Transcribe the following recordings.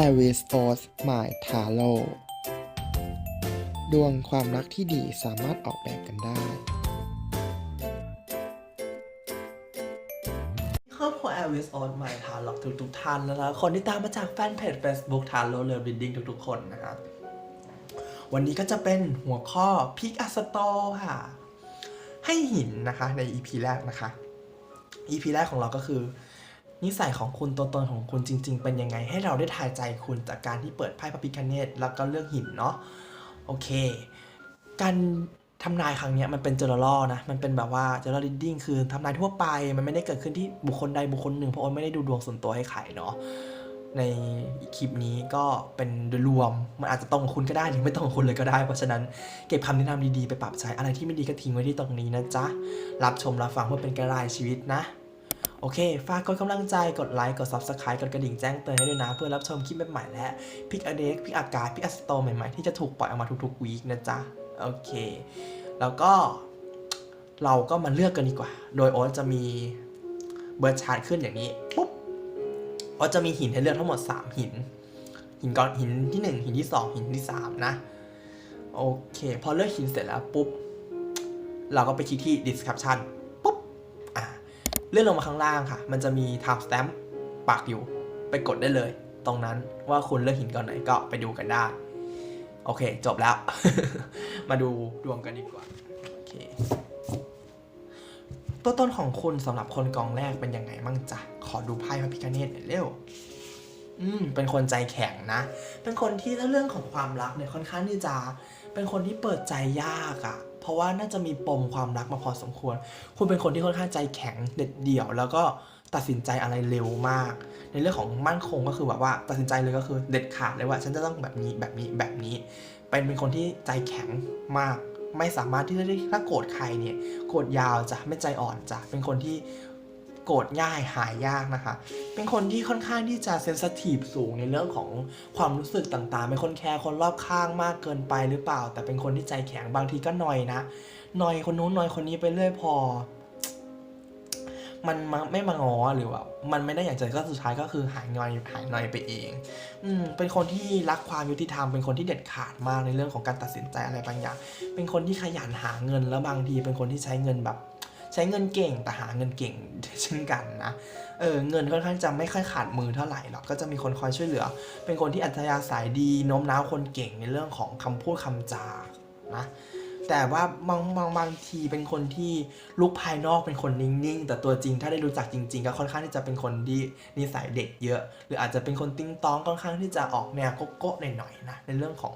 a r i s o s m y t a r o ดวงความรักที่ดีสามารถออกแบบกันได้ ครอบครัว a อ r i s on my ทาร์ล็อกทุกทุกๆท่านแล้วนะคนที่ตามมาจากแฟนเพจ Facebook ทาร์โลเลอร์บิดดิ้งทุกๆคนนะครับวันนี้ก็จะเป็นหัวข้อ Pick a Store ค่ะ ให้หินนะคะใน EP แรกนะคะ EP แรกของเราก็คือ นิสัยของคุณตัวตนของคุณจริง ๆ เป็นยังไง ให้เราได้ทายใจคุณจากการที่เปิดไพ่พระพิคเนตแล้วก็เลือกหินเนาะโอเค การทำนายครั้งนี้มันเป็น general นะ มันเป็นแบบว่า general reading คือทำนายทั่วไป มันไม่ได้เกิดขึ้นที่บุคคลใดบุคคลหนึ่ง เพราะโอนไม่ได้ดูดวงส่วนตัวให้ใครเนาะ ในคลิปนี้ก็เป็นโดยรวม มันอาจจะตรงกับคุณก็ได้หรือไม่ตรงกับคุณเลยก็ได้ เพราะฉะนั้นเก็บคำแนะนำดีๆไปปรับใช้ อะไรที่ไม่ดีก็ทิ้งไว้ที่ตรงนี้นะจ๊ะ รับชมรับฟังเพื่อเป็นกระไรชีวิตนะ โอเค ฝากกดกำลังใจ กดไลค์ กด Subscribe กดกระดิ่งแจ้งเตือนให้ด้วยนะ เพื่อรับชมคลิปใหม่ๆและพิกอเด็กพิกอากาศพิกอสโตใหม่ๆ ที่จะถูกปล่อยออกมาทุกๆวีคนะจ๊ะ โอเค แล้วก็เราก็มาเลือกกันดีกว่า โดยโอ๊ตจะมีเบอร์ชาร์ตขึ้นอย่างนี้ปุ๊บโอ๊ตจะมีหินให้เลือกทั้งหมด 3 หิน หินก้อนหินที่ 1 หินที่ 2 หินที่ 3 นะโอเค พอเลือกหินเสร็จแล้วปุ๊บ เราก็ไปคลิกที่ description เลื่อนลงมาข้างล่างค่ะ มันจะมี time stamp ปักอยู่ ไปกดได้เลย ตรงนั้นว่าคุณเลือกหินก้อนไหนก็ไปดูกันได้ โอเค จบแล้ว มาดูดวงกันดีกว่า โอเค ตัวตนของคุณสำหรับคนกองแรกเป็นยังไงมั่งจ๊ะ ขอดูไพ่พระพิฆเนศหน่อยเร็วอืมเป็นคนใจแข็งนะ เป็นคนที่ถ้าเรื่องของความรักเนี่ยค่อนข้างที่จะ เป็นคนที่เปิดใจยากอะ่ะ เพราะว่าน่าจะมีปมความรักมาพอสมควร คุณเป็นคนที่ค่อนข้างใจแข็งเด็ดเดี่ยว แล้วก็ตัดสินใจอะไรเร็วมาก ในเรื่องของมั่นคงก็คือแบบว่าตัดสินใจเลยก็คือเด็ดขาดเลยว่า ฉันจะต้องแบบนี้แบบนี้แบบนี้ เป็นเป็นคนที่ใจแข็งมาก ไม่สามารถที่จะได้ถ้าโกรธใครเนี่ยโกรธยาวจ้ะไม่ใจอ่อนจ้ะเป็นคนที่ โกรธง่ายหายยากนะคะ เป็นคนที่ค่อนข้างที่จะเซนสทีฟสูงในเรื่องของความรู้สึกต่างๆ เป็นคนแคร์คนรอบข้างมากเกินไปหรือเปล่า แต่เป็นคนที่ใจแข็งบางทีก็นอยนะนอยคนนู้นนอยคนนี้ไปเรื่อยพอ มันมไม่มางอหรือว่ามันไม่ได้อย่างใจก็สุดท้ายก็คือหายงอยหายนอยไปเอง อืมเป็นคนที่รักความยุติธรรมเป็นคนที่เด็ดขาดมากในเรื่องของการตัดสินใจอะไรบางอย่าง เป็นคนที่ขยันหาเงินแล้วบางทีเป็นคนที่ใช้เงินแบบ ใช้เงินเก่งแต่หาเงินเก่งเช่นกันนะเออเงินค่อนข้างจะไม่ค่อยขาดมือเท่าไหร่หรอกก็จะมีคนคอยช่วยเหลือ เป็นคนที่อัธยาศัยดีโน้มน้าวคนเก่งในเรื่องของคำพูดคำจานะแต่ว่าบางบางบางทีเป็นคนที่ลุกภายนอกเป็นคนนิ่งๆ แต่ตัวจริงถ้าได้รู้จักจริง ๆ ก็ค่อนข้างที่จะเป็นคนที่นิสัยเด็กเยอะ หรืออาจจะเป็นคนติ้งต้องค่อนข้างที่จะออกแนวโก๊ะๆหน่อยๆนะในเรื่องของ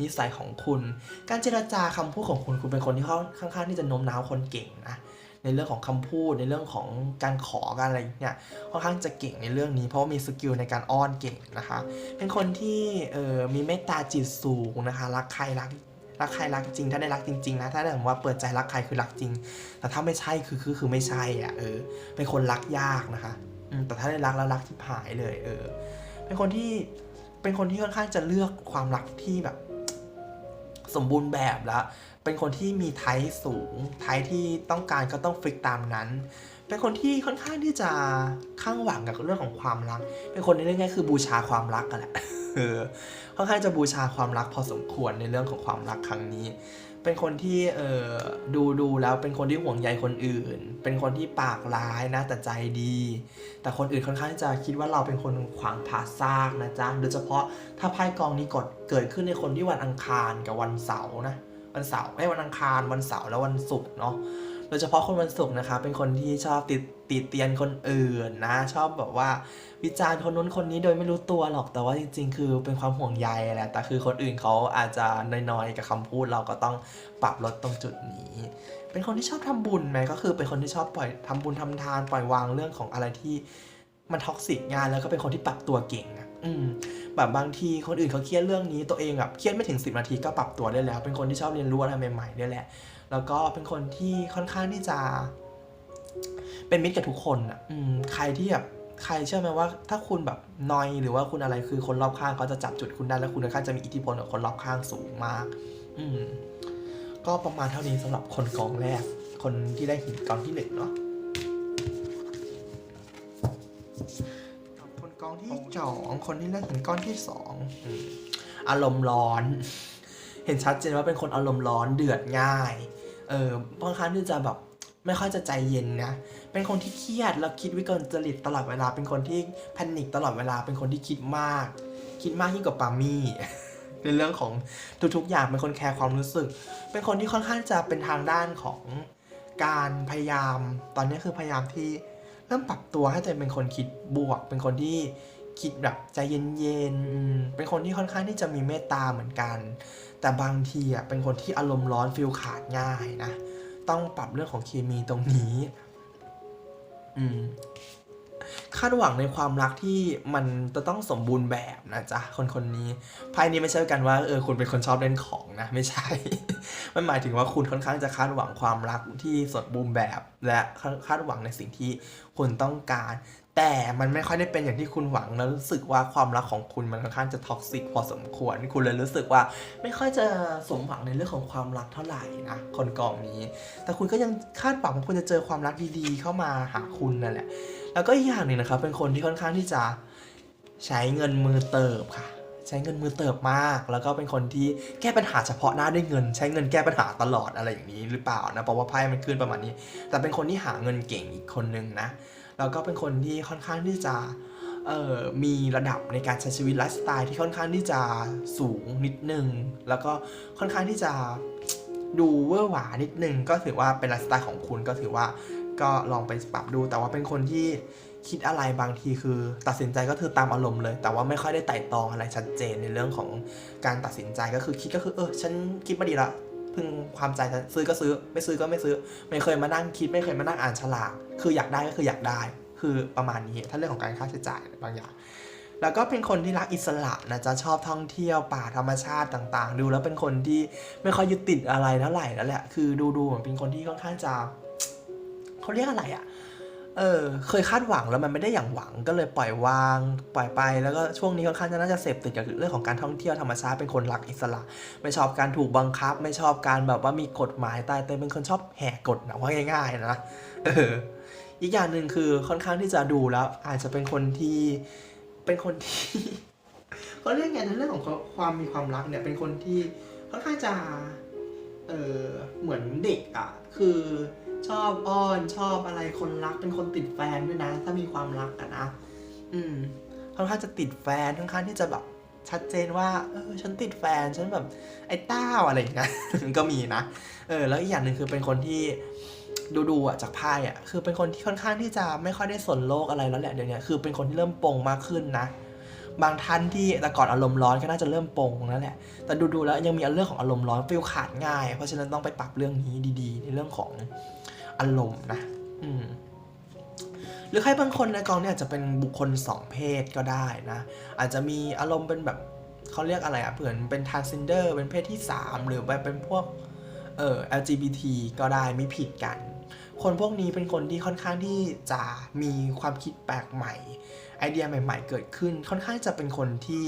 นิสัยของคุณ การเจรจาคำพูดของคุณคุณเป็นคนที่ค่อนข้างที่จะโน้มน้าวคนเก่งนะ ในเรื่องของคำพูดในเรื่องของการขอการอะไรเนี่ยค่อนข้างจะเก่งในเรื่องนี้ เพราะว่ามีสกิลในการอ้อนเก่งนะคะ เป็นคนที่เออมีเมตตาจิตสูงนะคะรักใครรักรักใครรักจริง ถ้าได้รักจริง ๆ นะ ถ้าได้แบบว่าเปิดใจรักใครคือรักจริง แต่ถ้าไม่ใช่คือคือคือไม่ใช่อะเออ เป็นคนรักยากนะคะแต่ถ้าได้รักแล้วรักที่หายเลย เออ เป็นคนที่เป็นคนที่ค่อนข้างจะเลือกความรักที่แบบ สมบูรณ์แบบแล้ว เป็นคนที่มีไทป์สูง ไทป์ที่ต้องการก็ต้องฟิกตามนั้น เป็นคนที่ค่อนข้างที่จะข้างหวังกับเรื่องของความรัก เป็นคนในเรื่องง่ายคือบูชาความรักกันแหละเออค่อนข้างจะบูชาความรักพอสมควรในเรื่องของความรักครั้งนี้ เป็นคนที่เออดูดูแล้วเป็นคนที่ห่วงใยคนอื่น เป็นคนที่ปากร้ายนะแต่ใจดี แต่คนอื่นค่อนข้างจะคิดว่าเราเป็นคนขวางผ่าซากนะจ๊ะโดยเฉพาะถ้าไพ่กองนี้กดเกิดขึ้นในคนที่วันอังคารกับวันเสาร์นะวันเสาร์ไม่วันอังคารวันเสาร์แล้ววันศุกร์เนาะ โดยเฉพาะคนวันศุกร์นะคะเป็นคนที่ชอบติดติดเตียนคนอื่นนะ ชอบแบบว่าวิจารณ์คนนู้นคนนี้โดยไม่รู้ตัวหรอกแต่ว่าจริง ๆ คือเป็นความห่วงใยแหละแต่คือคนอื่นเขาอาจจะน้อยๆกับคำพูดเราก็ต้องปรับลดตรงจุดนี้ เป็นคนที่ชอบทำบุญไหมก็คือเป็นคนที่ชอบปล่อยทำบุญทำทานปล่อยวางเรื่องของอะไรที่มันท็อกซิกงานแล้วก็เป็นคนที่ปรับตัวเก่งอะอืมแบบบางทีคนอื่นเขาเครียดเรื่องนี้ตัวเองแบบเครียดไม่ถึง 10 นาทีก็ปรับตัวได้แล้ว เป็นคนที่ชอบเรียนรู้อะไรใหม่ๆได้แหละ แล้วก็เป็นคนที่ค่อนข้างที่จะ เป็นมิตรกับทุกคนอะอืมใครที่แบบใครเชื่อไหมว่าถ้าคุณแบบนอยหรือว่าคุณอะไรคือคนรอบข้างเขาจะจับจุดคุณได้แล้วคุณค่อนข้างจะมีอิทธิพลกับคนรอบข้างสูงมาก อืม ก็ประมาณเท่านี้สำหรับคนกองแรก คนที่ได้หินกองที่หนึ่งเนาะคนกองที่สองคนที่เลือกหินก้อนที่สองอารมณ์ร้อน เห็นชัดเจนว่าเป็นคนอารมณ์ร้อนเดือดง่าย เออบางครั้งที่จะแบบไม่ค่อยจะใจเย็นนะ เป็นคนที่เครียดแล้วคิดวิกลจริตตลอดเวลา เป็นคนที่แพนิคตลอดเวลา เป็นคนที่คิดมาก คิดมากยิ่งกว่าปามี่ในเรื่องของทุกๆอย่างเป็นคนแคร์ความรู้สึก เป็นคนที่ค่อนข้างจะเป็นทางด้านของการพยายาม ตอนนี้คือพยายามที่เริ่มปรับตัวให้ตัวเองเป็นคนคิดบวก เป็นคนที่คิดแบบใจเย็นๆ เป็นคนที่ค่อนข้างที่จะมีเมตตาเหมือนกัน แต่บางทีอะเป็นคนที่อารมณ์ร้อนฟิลขาดง่ายนะ ต้องปรับเรื่องของเคมีตรงนี้ อืมคาดหวังในความรักที่มันจะต้องสมบูรณ์แบบนะจ๊ะคนคนนี้ไพ่นี้ไม่ใช่กันว่าเออคุณเป็นคนชอบเล่นของนะ ไม่ใช่ มันหมายถึงว่าคุณค่อนข้างจะคาดหวังความรักที่สมบูรณ์แบบ และคาดหวังในสิ่งที่คุณต้องการ แต่มันไม่ค่อยได้เป็นอย่างที่คุณหวังแล้วรู้สึกว่าความรักของคุณมันค่อนข้างจะท็อกซิกพอสมควร คุณเลยรู้สึกว่าไม่ค่อยจะสมหวังในเรื่องของความรักเท่าไหร่นะคนกองนี้ แต่คุณก็ยังคาดหวังว่าคุณจะเจอความรักดีๆเข้ามาหาคุณนั่นแหละ แล้วก็อีกอย่างหนึ่งนะครับ เป็นคนที่ค่อนข้างที่จะใช้เงินมือเติบค่ะ ใช้เงินมือเติบมาก แล้วก็เป็นคนที่แก้ปัญหาเฉพาะหน้าด้วยเงิน ใช้เงินแก้ปัญหาตลอดอะไรอย่างนี้หรือเปล่านะเพราะว่าไพ่มันขึ้นประมาณนี้ แต่เป็นคนที่หาเงินเก่งอีกคนนึงนะ แล้วก็เป็นคนที่ค่อนข้างที่จะมีระดับในการใช้ชีวิตไลฟ์สไตล์ที่ค่อนข้างที่จะสูงนิดนึง แล้วก็ค่อนข้างที่จะดูเวอร์หวานิดนึง ก็ถือว่าเป็นไลฟ์สไตล์ของคุณก็ถือว่าก็ลองไปปรับดู แต่ว่าเป็นคนที่คิดอะไรบางทีคือ ตัดสินใจก็คือตามอารมณ์เลย แต่ว่าไม่ค่อยได้ไต่ตองอะไรชัดเจนในเรื่องของการตัดสินใจก็คือคิดก็คือเออฉันคิดมาดีละ พึงความใจซื้อก็ซื้อ ไม่ซื้อก็ไม่ซื้อ ไม่เคยมานั่งคิด ไม่เคยมานั่งอ่านฉลากคืออยากได้ก็คืออยากได้ คือประมาณนี้ ถ้าเรื่องของการค่าใช้จ่ายบางอย่าง แล้วก็เป็นคนที่รักอิสระนะจะชอบท่องเที่ยวป่าธรรมชาติต่าง ๆ ดูแล้วเป็นคนที่ไม่ค่อยยึดติดอะไรเท่าไหร่แล้วแหละ คือดูดูๆเหมือนเป็นคนที่ค่อนข้างจะเขาเรียกอะไรอะ่ะ เออ เคยคาดหวังแล้วมันไม่ได้อย่างหวังก็เลยปล่อยวาง ปล่อยไปแล้วก็ช่วงนี้ค่อนข้างจะน่าจะเสพติดกับเรื่องของการท่องเที่ยวธรรมชาติเป็นคนรักอิสระ ไม่ชอบการถูกบังคับ ไม่ชอบการแบบว่ามีกฎหมายตายเต็มเป็นคนชอบแหกกฎนะว่าง่ายๆนะเอออีกอย่างหนึ่งคือค่อนข้างที่จะดูแล้ว อาจจะเป็นคนที่เป็นคนที่เขาเรียกไงในเรื่องของความมีความรักเนี่ยเป็นคนที่ค่อนข้างจะเออเหมือนเด็กอะ่ะคือ ชอบอ้อนชอบอะไรคนรักเป็นคนติดแฟนด้วยนะ ถ้ามีความรักอะนะ อืมค่อนข้างจะติดแฟนค่อนข้างที่จะแบบชัดเจนว่าเออฉันติดแฟนฉันแบบไอ้เต้าอะไรอย่างเงี้ยก็มีนะเออแล้วอีกอย่างหนึ่งคือเป็นคนที่ดูดูอะจากไพ่อะคือเป็นคนที่ค่อนข้างที่จะไม่ค่อยได้สนโลกอะไรแล้วแหละเดี๋ยวนี้คือเป็นคนที่เริ่มปงมากขึ้นนะบางท่านที่แต่ก่อนอารมณ์ร้อนก็น่าจะเริ่มปงนั่นแหละ แต่ดูๆแล้วยังมีเรื่องของอารมณ์ร้อนฟิลขาดง่าย เพราะฉะนั้นต้องไปปรับเรื่องนี้ดีๆ ในเรื่องของ อารมณ์นะอืมหรือใครบางคนในกองเนี่ยอาจจะเป็นบุคคลสองเพศก็ได้นะ อาจจะมีอารมณ์เป็นแบบเขาเรียกอะไรอะเผื่อนเป็น transgender เป็นเพศที่ 3 หรือแบบเป็นพวกเอ่อ LGBT ก็ได้ไม่ผิดกัน คนพวกนี้เป็นคนที่ค่อนข้างที่จะมีความคิดแปลกใหม่ ไอเดียใหม่ ๆ เกิดขึ้น ค่อนข้างจะเป็นคนที่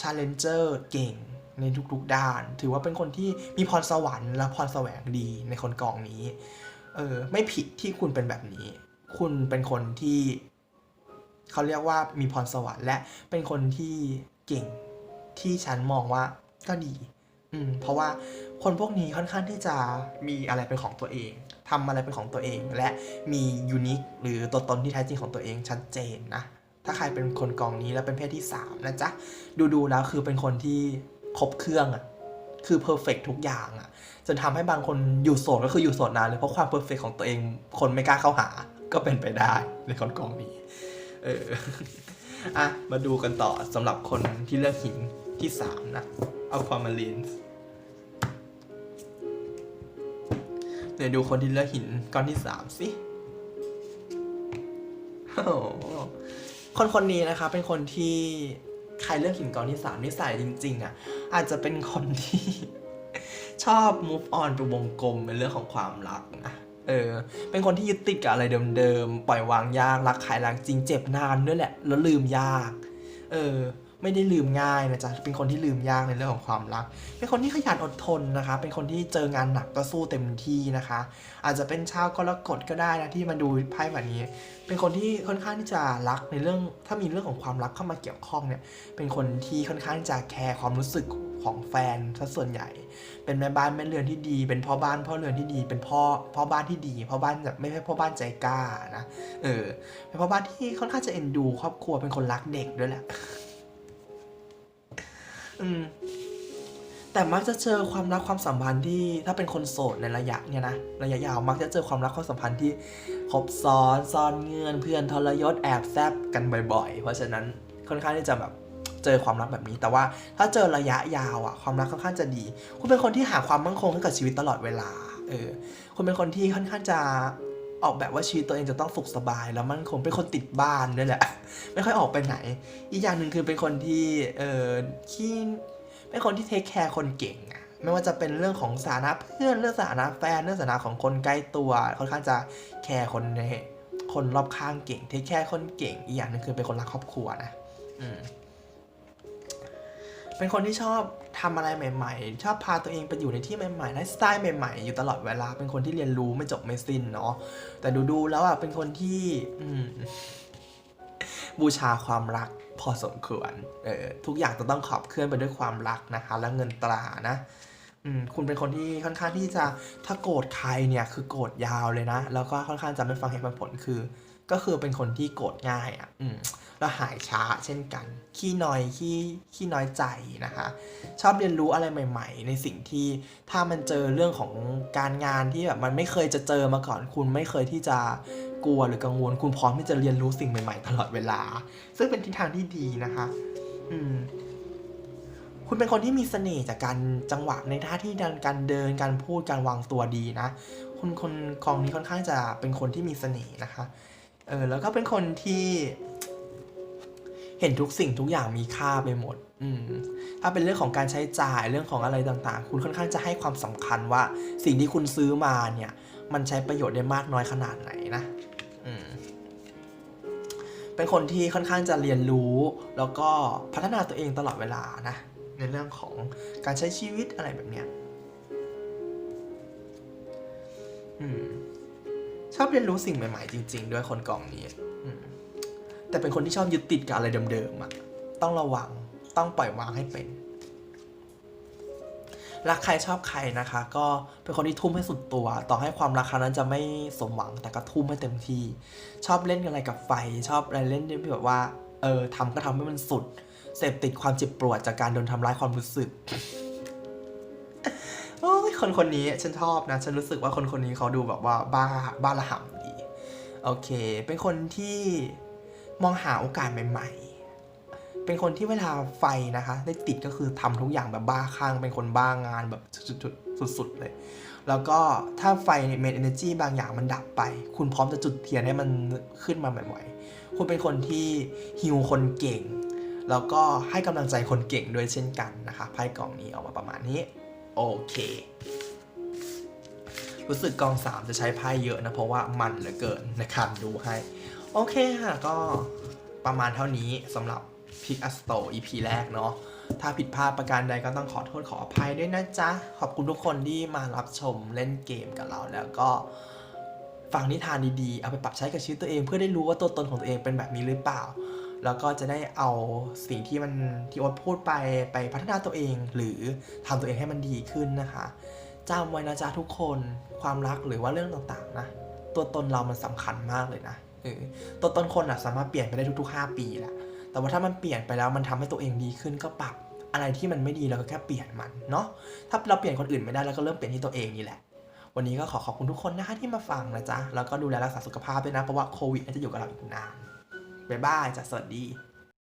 challenger เก่งในทุกๆด้าน ถือว่าเป็นคนที่มีพรสวรรค์และพรแสวงดีในคนกองนี้ เออไม่ผิดที่คุณเป็นแบบนี้ คุณเป็นคนที่เขาเรียกว่ามีพรสวรรค์และเป็นคนที่เก่งที่ฉันมองว่าก็ดี อืม เพราะว่าคนพวกนี้ค่อนข้างที่จะมีอะไรเป็นของตัวเองทำอะไรเป็นของตัวเอง และมียูนิคหรือตัวตนที่แท้จริงของตัวเองชัดเจนนะ ถ้าใครเป็นคนกองนี้แล้วเป็นเพศที่ 3 นะจ๊ะ ดูๆแล้วคือเป็นคนที่ครบเครื่องอะ คือเพอร์เฟกทุกอย่างอะ่ะจนทำให้บางคนอยู่โสดก็คืออยู่โสดนานเลยเพราะความเพอร์เฟกของตัวเองคนไม่กล้าเข้าหา ก็เป็นไปได้ในคนกองนี้ เอออะมาดูกันต่อสำหรับคนที่เลือกหินที่3นะเอาความมาลินเดี๋ยวดูคนที่เลือกหินก้อนที่สิโอ้โหคนคนนี้นะคะเป็นคนที่ใครเลือกหินก้อนที่3นิสัยจริง ๆอะ อาจจะเป็นคนที่ ชอบ move on ไปวงกลมเป็นเรื่องของความรักนะเออ เป็นคนที่ยึดติดกับอะไรเดิมๆ ปล่อยวางยาก รักใครรักจริงเจ็บนานด้วยแหละ แล้วลืมยาก เออ ไม่ได้ลืมง่ายนะจ๊ะเป็นคนที่ลืมยากในเรื่องของความรัก เป็นคนที่ขยันอดทนนะคะ เป็นคนที่เจองานหนักก็สู้เต็มที่นะคะ อาจจะเป็นชาวกรกฎก็ได้นะที่มาดูไพ่แบบนี้ เป็นคนที่ค่อนข้างที่จะรักในเรื่อง ถ้ามีเรื่องของความรักเข้ามาเกี่ยวข้องเนี่ย เป็นคนที่ค่อนข้างจะแคร์ความรู้สึกของแฟนซะส่วนใหญ่ เป็นแม่บ้านแม่เรือนที่ดี เป็นพ่อบ้านพ่อเรือนที่ดี เป็นพ่อพ่อบ้านที่ดี พ่อบ้านแบบไม่ใช่พ่อบ้านใจกล้านะ เออ เป็นพ่อบ้านที่ค่อนข้างจะเอ็นดู ครอบครัว เป็นคนรักเด็กด้วยแหละ อืม แต่มักจะเจอความรักความสัมพันธ์ที่ ถ้าเป็นคนโสดในระยะเนี่ยนะระยะยาวมักจะเจอความรักความสัมพันธ์ที่คบซ้อนซ่อนเงื่อนเพื่อนทรยศแอบแซบกันบ่อยๆ เพราะฉะนั้นค่อนข้างที่จะแบบเจอความรักแบบนี้ แต่ว่าถ้าเจอระยะยาวอะความรักค่อนข้างจะดี คุณเป็นคนที่หาความมั่นคงให้กับชีวิตตลอดเวลา เออ คุณเป็นคนที่ค่อนข้างจะ ออกแบบว่าชีวิตตัวเองจะต้องสุขสบาย แล้วมันคงเป็นคนติดบ้านด้วยแหละ ไม่ค่อยออกไปไหน อีกอย่างหนึ่งคือเป็นคนที่เออขี้เป็นคนที่เทคแคร์คนเก่งอะไม่ว่าจะเป็นเรื่องของสานะเพื่อนเรื่องสานะแฟนเรื่องสานะของคนใกล้ตัวค่อนข้างจะแคร์คนในคนรอบข้างเก่งเทคแคร์คนเก่ง อีกอย่างหนึ่งคือเป็นคนรักครอบครัวนะอืมเป็นคนที่ชอบ ทำอะไรใหม่ๆ ชอบพาตัวเองไปอยู่ในที่ใหม่ๆไลฟ์สไตล์ใหม่ๆ อยู่ตลอดเวลา เป็นคนที่เรียนรู้ไม่จบไม่สิ้นเนาะ แต่ดูๆแล้วอะเป็นคนที่บูชาความรักพอสมควร เออทุกอย่างจะต้องขับเคลื่อนไปด้วยความรักนะคะ และเงินตรานะอืมคุณเป็นคนที่ค่อนข้างที่จะถ้าโกรธใครเนี่ยคือโกรธยาวเลยนะ แล้วก็ค่อนข้างจะไม่ฟังเหตุผลคือ ก็คือเป็นคนที่โกรธง่ายอะอืมแล้วหายช้าเช่นกัน ขี้น้อยขี้ขี้น้อยใจนะคะ ชอบเรียนรู้อะไรใหม่ ๆ ในสิ่งที่ถ้ามันเจอเรื่องของการงานที่แบบมันไม่เคยจะเจอมาก่อน คุณไม่เคยที่จะกลัวหรือกังวล คุณพร้อมที่จะเรียนรู้สิ่งใหม่ ๆ ตลอดเวลา ซึ่งเป็นทิศทางที่ดีนะคะ อืมคุณเป็นคนที่มีเสน่ห์จากการจังหวะในท่าที่ดันการเดินการพูดการวางตัวดีนะ คุณคนกองนี้ค่อนข้างจะเป็นคนที่มีเสน่ห์นะคะ เออแล้วก็เป็นคนที่เห็นทุกสิ่งทุกอย่างมีค่าไปหมด อืม ถ้าเป็นเรื่องของการใช้จ่ายเรื่องของอะไรต่างๆ คุณค่อนข้างจะให้ความสำคัญว่า สิ่งที่คุณซื้อมาเนี่ย มันใช้ประโยชน์ได้มากน้อยขนาดไหนนะ อืม เป็นคนที่ค่อนข้างจะเรียนรู้แล้วก็พัฒนาตัวเองตลอดเวลานะ ในเรื่องของการใช้ชีวิตอะไรแบบเนี้ย อืม ชอบเรียนรู้สิ่งใหม่ๆจริง ๆ ด้วยคนกองนี้แต่เป็นคนที่ชอบยึดติดกับอะไรเดิมๆอะต้องระวังต้องปล่อยวางให้เป็นรักใครชอบใครนะคะ ก็เป็นคนที่ทุ่มให้สุดตัว ต่อให้ความรักครั้งนั้นจะไม่สมหวังแต่ก็ทุ่มให้เต็มที่ ชอบเล่นอะไรกับไฟ ชอบอะไรเล่นที่แบบว่า เออทำก็ทำให้มันสุด เสพติดความเจ็บปวดจากการโดนทำร้ายความรู้สึก โอ้ยคนคนนี้ฉันชอบนะ ฉันรู้สึกว่าคนคนนี้เขาดูแบบว่าบ้าบ้าระห่ำดีโอเค เป็นคนที่มองหาโอกาสใหม่ ๆ เป็นคนที่เวลาไฟนะคะ ได้ติดก็คือทำทุกอย่างแบบบ้าคลั่งเป็นคนบ้างงานแบบสุดๆเลย แล้วก็ถ้าไฟเมนเอเนจีบางอย่างมันดับไป คุณพร้อมจะจุดเทียนให้มันขึ้นมาใหม่ๆคุณเป็นคนที่ฮิวคนเก่งแล้วก็ให้กำลังใจคนเก่งด้วยเช่นกันนะคะไพ่กล่องนี้ออกมาประมาณนี้ โอเค รู้สึกกองสามจะใช้ไพ่เยอะนะ เพราะว่ามันเหลือเกินนการดูให้ โอเคค่ะ ก็ประมาณเท่านี้สำหรับพิกอัสโต EP แรกเนาะถ้าผิดพลาดประการใดก็ต้องขอโทษขออภัยด้วยนะจ๊ะ ขอบคุณทุกคนที่มารับชมเล่นเกมกับเราแล้วก็ฟังนิทานดีๆ เอาไปปรับใช้กับชีวิตตัวเองเพื่อได้รู้ว่าตัวตนของตัวเองเป็นแบบนี้หรือเปล่า แล้วก็จะได้เอาสิ่งที่มันที่โอ๊ตพูดไปไปพัฒนาตัวเอง หรือทำตัวเองให้มันดีขึ้นนะคะจำไว้นะจ๊ะทุกคนความรักหรือว่าเรื่องต่างๆนะตัวตนเรามันสำคัญมากเลยนะตัวตนคนอะสามารถเปลี่ยนไปได้ทุก ๆ 5 ปีแหละแต่ว่าถ้ามันเปลี่ยนไปแล้วมันทำให้ตัวเองดีขึ้นก็ปรับอะไรที่มันไม่ดีเราก็แค่เปลี่ยนมันเนาะถ้าเราเปลี่ยนคนอื่นไม่ได้เราก็เริ่มเปลี่ยนที่ตัวเองนี่แหละ วันนี้ก็ขอขอบคุณทุกคนนะคะที่มาฟังนะจ๊ะแล้วก็ดูแลรักษาสุขภาพด้วยนะเพราะว่าโควิดน่าจะอยู่กับเราอีกนาน บ๊ายบายจ้ะสวัสดี